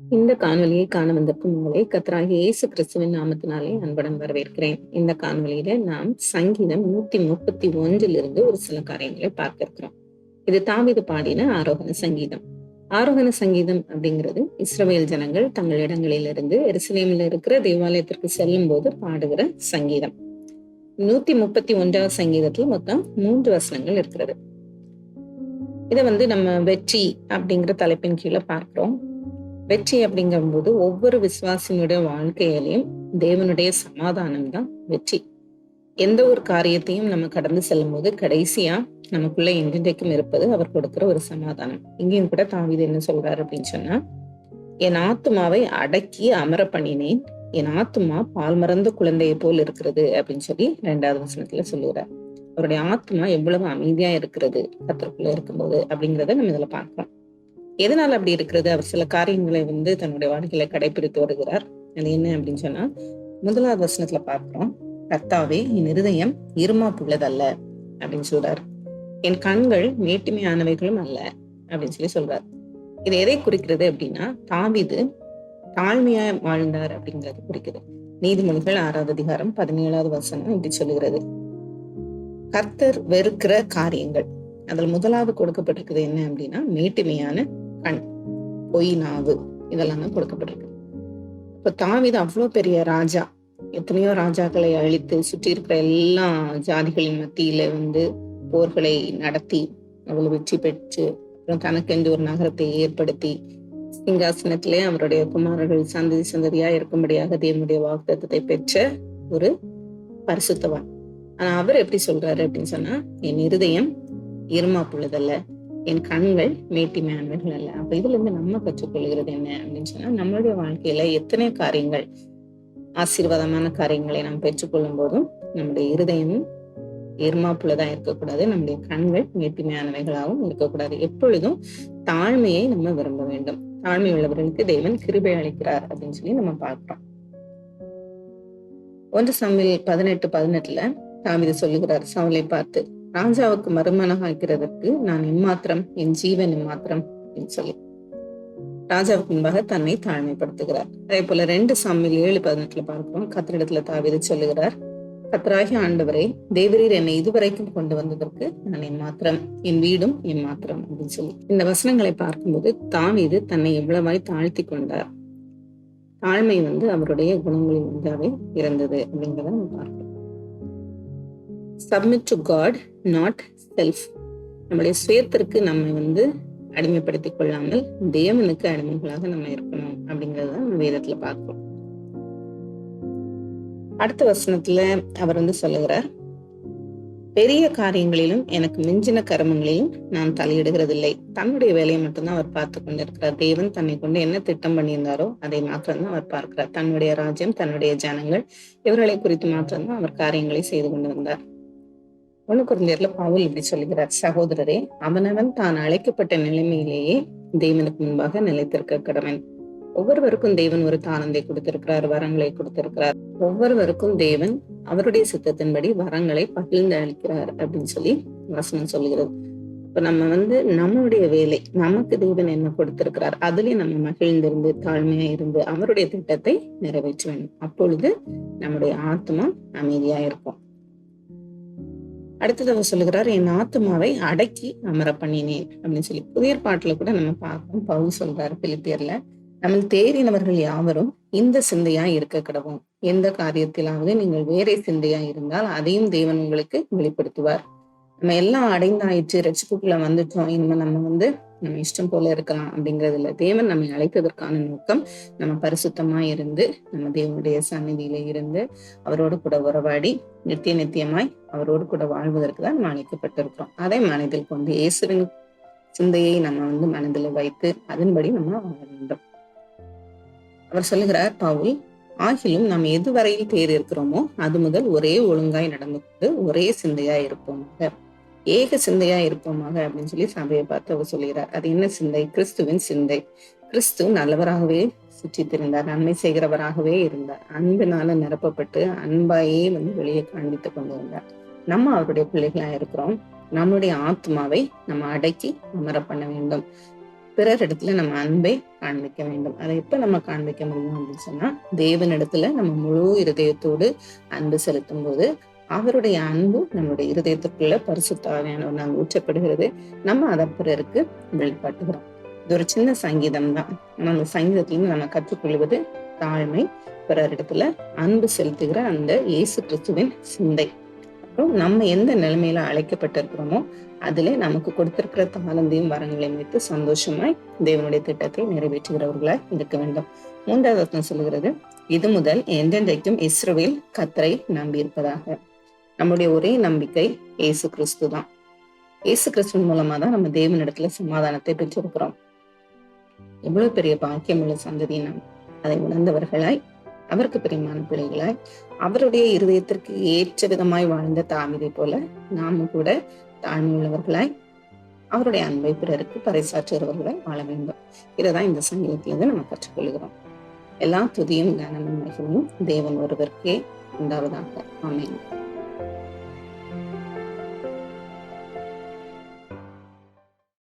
இந்த காணொலியை காண வந்திருக்கும் உங்களை கத்தராகிய இயேசு கிறிஸ்துவின் நாமத்தினாலே அன்புடன் வரவேற்கிறேன். இந்த காணொலியில நாம் சங்கீதம் நூத்தி முப்பத்தி ஒன்றிலிருந்து ஒரு சில காரியங்களை பார்க்க இருக்கிறோம் இது தாவிது பாடின ஆரோகண சங்கீதம். ஆரோகண சங்கீதம் அப்படிங்கிறது இஸ்ரவேல் ஜனங்கள் தங்கள் இடங்களிலிருந்து எருசலேமில் இருக்கிற தேவாலயத்திற்கு செல்லும் போது பாடுகிற சங்கீதம். நூத்தி முப்பத்தி ஒன்றாவது சங்கீதத்துல மொத்தம் மூன்று வசனங்கள் இருக்கிறது. இதை வந்து நம்ம வெற்றி அப்படிங்கிற தலைப்பின் கீழே பார்க்கிறோம். வெற்றி அப்படிங்கும்போது ஒவ்வொரு விசுவாசினுடைய வாழ்க்கையிலையும் தேவனுடைய சமாதானம் தான் வெற்றி. எந்த ஒரு காரியத்தையும் நம்ம கடந்து செல்லும் போது கடைசியா நமக்குள்ள என்றென்றைக்கும் இருப்பது அவர் கொடுக்கிற ஒரு சமாதானம். இங்கேயும் கூட தாவிது என்ன சொல்றாரு அப்படின்னு சொன்னா என் ஆத்துமாவை அடக்கி அமர பண்ணினேன். என் ஆத்துமா பால் மறந்த குழந்தையை போல் இருக்கிறது அப்படின்னு சொல்லி ரெண்டாவது வசனத்துல சொல்லுகிறார். அவருடைய ஆத்மா எவ்வளவு அமைதியா இருக்கிறது கத்திற்குள்ள இருக்கும்போது அப்படிங்கிறத நம்ம இதுல பார்க்கலாம் எதனால அப்படி இருக்கிறது? அவர் சில காரியங்களை வந்து தன்னுடைய வாழ்க்கையில கடைபிடித்து வருகிறார். அது என்ன அப்படின்னு சொன்னா முதலாவது வசனத்துல பார்க்கிறோம். கர்த்தாவே என் இருதயம் இருமாப்புள்ளதல்ல அப்படின்னு சொல்றாரு. என் கண்கள் மேட்டுமையானவைகளும் அல்ல அப்படின்னு சொல்லி சொல்றாரு. இது எதை குறிக்கிறது அப்படின்னா தாவிது தாழ்மையா வாழ்ந்தார் அப்படிங்கறது குறிக்கிறது நீதிமொழிகள் ஆறாவது அதிகாரம் பதினேழாவது வசனம் இப்படி சொல்லுகிறது. கர்த்தர் வெறுக்கிற காரியங்கள். அதுல முதலாவது கொடுக்கப்பட்டிருக்குது என்ன அப்படின்னா மேட்டுமையான கண் பொய் நாவு இதெல்லாம் தான் கொடுக்கப்பட்டிருக்கு. இப்ப தாவிது அவ்வளோ பெரிய ராஜா. எத்தனையோ ராஜாக்களை அழித்து சுற்றி இருக்கிற எல்லா ஜாதிகளின் மத்தியில வந்து போர்களை நடத்தி அவ்வளவு வெற்றி பெற்று அப்புறம் தனக்கென்று ஒரு நகரத்தை ஏற்படுத்தி சிங்காசனத்திலே அவருடைய குமாரர்கள் சந்ததி சந்ததியா இருக்கும்படியாக தேவனுடைய வாக்குத்தத்தை பெற்ற ஒரு பரிசுத்தவான். ஆனா அவர் எப்படி சொல்றாரு அப்படின்னு சொன்னா என் இருதயம் இருமாப்புள்ளதல்ல என் கண்கள் மேட்டிமையானவர்கள் அல்ல. அப்ப இதுல இருந்து நம்ம கற்றுக்கொள்கிறது என்ன அப்படின்னு சொன்னா நம்மளுடைய வாழ்க்கையில எத்தனை காரியங்கள் ஆசீர்வாதமான காரியங்களை நாம் பெற்றுக்கொள்ளும் போதும் நம்முடைய இருதயமும் எருமாப்புள்ளதா இருக்கக்கூடாது நம்முடைய கண்கள் மேட்டிமையானவைகளாகவும் இருக்கக்கூடாது. எப்பொழுதும் தாழ்மையை நம்ம விரும்ப வேண்டும். தாழ்மை உள்ளவர்களுக்கு தேவன் கிருபை அளிக்கிறார் அப்படின்னு சொல்லி நம்ம பார்க்கிறோம். ஒன்று சமையல் பதினெட்டு பதினெட்டுல தாவித சொல்லுகிறார். சவுலை பார்த்து ராஜாவுக்கு மறுமணம் ஆக்கிறதற்கு நான் எம்மாத்திரம் என் ஜீவன் எம்மாத்திரம் அப்படின்னு சொல்லி. ராஜாவுக்கு முன்பாக தன்னை தாழ்மைப்படுத்துகிறார். அதே போல ரெண்டு சாமியில் ஏழு பதினெட்டுல பார்க்கிறோம். கத்திரிடத்துல தாவித சொல்லுகிறார் கத்தராகி ஆண்டவரே தேவரீர் என்னை இதுவரைக்கும் கொண்டு வந்ததற்கு நான் என் மாத்திரம் என் வீடும் என் மாத்திரம் அப்படின்னு சொல்லி. இந்த வசனங்களை பார்க்கும்போது தாவீது தன்னை எவ்வளவாய் தாழ்த்தி கொண்டார். தாழ்மை வந்து அவருடைய குணங்களில் ஒன்றாவே இருந்தது அப்படிங்கிறத நம்ம பார்க்கிறோம். Submit to God not self நம்முடைய சுயத்திற்கு நம்ம வந்து அடிமைப்படுத்திக் கொள்ளாமல் தேவனுக்கு அடிமைகளாக நம்ம இருக்கணும் அப்படிங்கறத நம்ம வேதத்துல பார்க்கிறோம். அடுத்த வசனத்துல அவர் வந்து சொல்லுகிறார் பெரிய காரியங்களிலும் எனக்கு மிஞ்சின கர்மங்களிலும் நான் தலையிடுகிறதில்லை. தன்னுடைய வேலையை மட்டும்தான் அவர் பார்த்து கொண்டிருக்கிறார். தேவன் தன்னை கொண்டு என்ன திட்டம் பண்ணியிருந்தாரோ அதை மாத்திரம்தான் அவர் பார்க்கிறார். தன்னுடைய ராஜ்யம் தன்னுடைய ஜனங்கள் இவர்களை குறித்து மாத்திரம்தான் அவர் காரியங்களை செய்து கொண்டு வந்தார். ஒன்னு குழந்தையர்ல பவுல் இப்படி சொல்லுகிறார். சகோதரரே அவனவன் தான் அழைக்கப்பட்ட நிலைமையிலேயே தேவனுக்கு முன்பாக நிலைத்திருக்க கடவன். ஒவ்வொருவருக்கும் தேவன் ஒரு தானந்தை கொடுத்திருக்கிறார் வரங்களை கொடுத்திருக்கிறார். ஒவ்வொருவருக்கும் தேவன் அவருடைய சித்தத்தின்படி வரங்களை பகிர்ந்து அளிக்கிறார் அப்படின்னு சொல்லி வசனம் சொல்லுகிறது இப்ப நம்ம வந்து நம்மளுடைய வேலை நமக்கு தேவன் என்ன கொடுத்திருக்கிறார் அதுலயும் நம்ம மகிழ்ந்திருந்து தாழ்மையா இருந்து அவருடைய திட்டத்தை நிறைவேற்ற வேண்டும் அப்பொழுது நம்முடைய ஆத்மா அமைதியா இருக்கும். அடுத்தது அவர் சொல்லுகிறார் என் ஆத்மாவை அடக்கி அமர பண்ணினேன் அப்படின்னு சொல்லி புதிய பாட்டுல கூட நம்ம பார்க்கணும். பவுல் சொல்றாரு பிலிப்பியர்ல நம்ம தேறினவர்கள் யாவரும் இந்த சிந்தையா இருக்க கிடவும் எந்த காரியத்திலாவது நீங்கள் வேறே சிந்தையா இருந்தால் அதையும் தேவன் உங்களுக்கு வெளிப்படுத்துவார். நம்ம எல்லாம் அடைந்தாயிற்று ரட்சிப்புக்குள்ள வந்துட்டோம். இனிமே நம்ம வந்து நம்ம இஷ்டம் போல இருக்கலாம் அப்படிங்கிறது தேவன் நம்மை அழைப்பதற்கான நோக்கம் நம்ம பரிசுத்தமா இருந்து நம்ம தேவனுடைய சந்நிதியில இருந்து அவரோடு கூட உறவாடி நித்திய நித்தியமாய் அவரோடு கூட வாழ்வதற்கு தான் நம்ம அழைக்கப்பட்டிருக்கிறோம். அதை மனதில் கொண்டு இயேசுவின் சிந்தையை நம்ம வந்து மனதில் வைத்து அதன்படி நம்ம வாழ வேண்டும். அவர் சொல்லுகிறார் பவுல் ஆகிலும் நாம் எதுவரையில் தேர் இருக்கிறோமோ அது முதல் ஒரே ஒழுங்காய் நடந்து கொண்டு ஒரே சிந்தையா இருப்போம் ஏக சிந்தையா இருப்போமாக அப்படின்னு சொல்லி சபையை பார்த்து அவர் சொல்லுகிறார். அது என்ன சிந்தை? கிறிஸ்துவின் சிந்தை. கிறிஸ்து நல்லவராகவே சுற்றி திரிந்தார் நன்மை செய்கிறவராகவே இருந்தார். அன்பினால நிரப்பப்பட்டு அன்பாயே வந்து வெளியே காண்பித்துக் கொண்டு நம்ம அவருடைய பிள்ளைகளா இருக்கிறோம். நம்முடைய ஆத்மாவை நம்ம அடக்கி அமர பண்ண வேண்டும். பிறர் இடத்துல நம்ம அன்பை காண்பிக்க வேண்டும். அதை எப்ப நம்ம காண்பிக்க முடியும் அப்படின்னு சொன்னா தேவனிடத்துல நம்ம முழு இருதயத்தோடு அன்பு செலுத்தும் போது அவருடைய அன்பு நம்மளுடைய இருதயத்திற்குள்ள பரிசுத்தாவியான நாங்கள் ஊற்றப்படுகிறது. நம்ம அதை பிறருக்கு வெளிப்பாட்டுகிறோம் இது ஒரு சின்ன சங்கீதம் தான். ஆனா அந்த சங்கீதத்திலிருந்து நம்ம கற்றுக்கொள்வது தாழ்மை பிறரிடத்துல அன்பு செலுத்துகிற அந்த இயேசு கிறிஸ்துவின் சிந்தை. அப்புறம் நம்ம எந்த நிலைமையில அழைக்கப்பட்டிருக்கிறோமோ அதிலே நமக்கு கொடுத்திருக்கிற தாளந்தையும் வரங்களையும் வைத்து சந்தோஷமாய் தேவனுடைய திட்டத்தை நிறைவேற்றுகிறவர்களாய் இருக்க வேண்டும். மூன்றாவது வசனம் சொல்லுகிறது இது முதல் என்றென்றைக்கும் இஸ்ரோவில் கத்தரை நம்பி நம்முடைய ஒரே நம்பிக்கை இயேசு கிறிஸ்து தான். இயேசு கிறிஸ்துவின் மூலமா தான் நம்ம தேவனிடத்துல சமாதானத்தை பெற்றிருக்கிறோம். எவ்வளவு பெரிய பாக்கியம் உள்ள சந்ததி நாம் அதை உணர்ந்தவர்களாய் அவருக்கு பிரியமான பிள்ளைகளாய் அவருடைய இருதயத்திற்கு ஏற்ற விதமாய் வாழ்ந்த தாமிதை போல நாமும் கூட தாழ்மை உள்ளவர்களாய் அவருடைய அன்பை பிறருக்கு பறைசாற்றுகிறவர்களாய் வாழ வேண்டும். இதைதான் இந்த சங்கீதத்திலிருந்து நம்ம கற்றுக்கொள்கிறோம். எல்லா துதியும் கனமும் மகிமையும் தேவன் ஒருவருக்கே உண்டாவதாக. அமையும்